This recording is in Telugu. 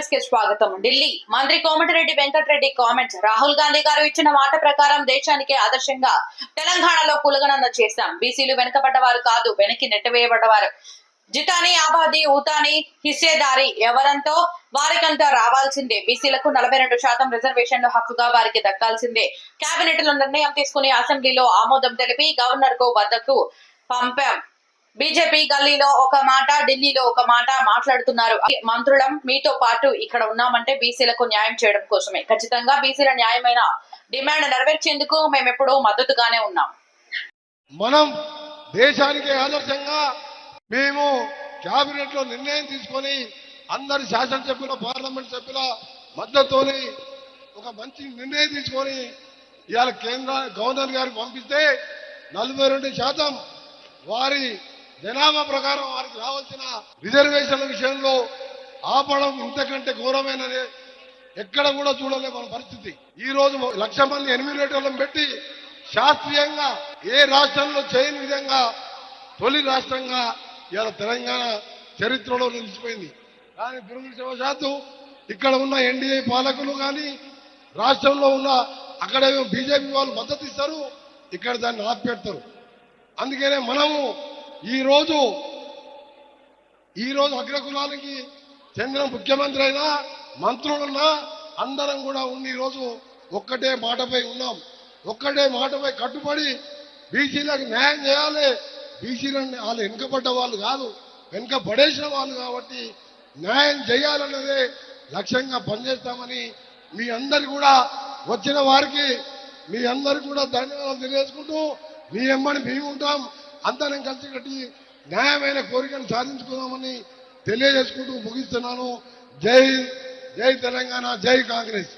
స్వాగతం. ఢిల్లీ మంత్రి కోమటిరెడ్డి వెంకటరెడ్డి కామెంట్స్. రాహుల్ గాంధీ గారు ఇచ్చిన మాట ప్రకారం దేశానికి ఆదర్శంగా తెలంగాణలో కులగణన చేశాం. బీసీలు వెనుకబడ్డవారు కాదు వెనక్కి నెట్టవేయబడ్డవారు. జితాని ఆబాది ఊతాని హిస్సేదారి ఎవరంతో వారికంతా రావాల్సిందే. బీసీలకు నలభై రెండు శాతం రిజర్వేషన్ హక్కుగా వారికి దక్కాల్సిందే. కేబినెట్లో నిర్ణయం తీసుకుని అసెంబ్లీలో ఆమోదం తెలిపి గవర్నర్కు వద్దకు పంపాం. బీజేపీ గల్లీలో ఒక మాట ఢిల్లీలో ఒక మాట మాట్లాడుతున్నారు. మంత్రులం మీతో పాటు ఇక్కడ ఉన్నామంటే బీసీలకు న్యాయం చేయడం కోసమే. ఖచ్చితంగా బీసీల న్యాయమైన డిమాండ్ నెరవేర్చేందుకు మేము ఎప్పుడూ మద్దతుగానే ఉన్నాం. మనం దేశానికి ఆదర్శంగా మేము కేబినెట్లో నిర్ణయం తీసుకొని అందరి శాసనసభ్యుల పార్లమెంట్ సభ్యుల మద్దతుని ఒక మంచి నిర్ణయం తీసుకొని ఇవాళ కేంద్ర గవర్నర్ గారికి పంపిస్తే నలభై రెండు శాతం వారి జనాభా ప్రకారం వారికి రావాల్సిన రిజర్వేషన్ల విషయంలో ఆపడం ఇంతకంటే ఘోరమైనది. ఎక్కడ కూడా చూడలే మన పరిస్థితి. ఈ రోజు లక్ష మంది ఎనిమిది పెట్టి శాస్త్రీయంగా ఏ రాష్ట్రంలో చేయని విధంగా తొలి రాష్ట్రంగా ఇవాళ తెలంగాణ చరిత్రలో నిలిచిపోయింది. కానీ దురదృష్టవశాత్తు ఇక్కడ ఉన్న ఎన్డీఏ పాలకులు కానీ రాష్ట్రంలో ఉన్న అక్కడేమో బీజేపీ వాళ్ళు మద్దతు ఇస్తారు ఇక్కడ దాన్ని ఆపిపెడతారు అందుకనే మనము ఈ రోజు అగ్రకులానికి చెందిన ముఖ్యమంత్రి అయినా మంత్రులున్నా అందరం కూడా ఉండి ఈరోజు రోజు ఒక్కటే మాటపై ఉన్నాం. ఒక్కటే మాటపై కట్టుబడి బీసీలకు న్యాయం చేయాలి. బీసీలను వాళ్ళు వెనుకబడ్డ వాళ్ళు కాదు వెనుక పడేసిన వాళ్ళు కాబట్టి న్యాయం చేయాలన్నదే లక్ష్యంగా పనిచేస్తామని మీ అందరు కూడా వచ్చిన వారికి మీ అందరు కూడా ధన్యవాదాలు తెలియజేసుకుంటూ మీ ఎమ్మని మేము ఉంటాం. అందరం కలిసి కట్టి న్యాయమైన కోరికను సాధించుకుందామని తెలియజేసుకుంటూ ముగిస్తున్నాను. జై జై తెలంగాణ జై కాంగ్రెస్.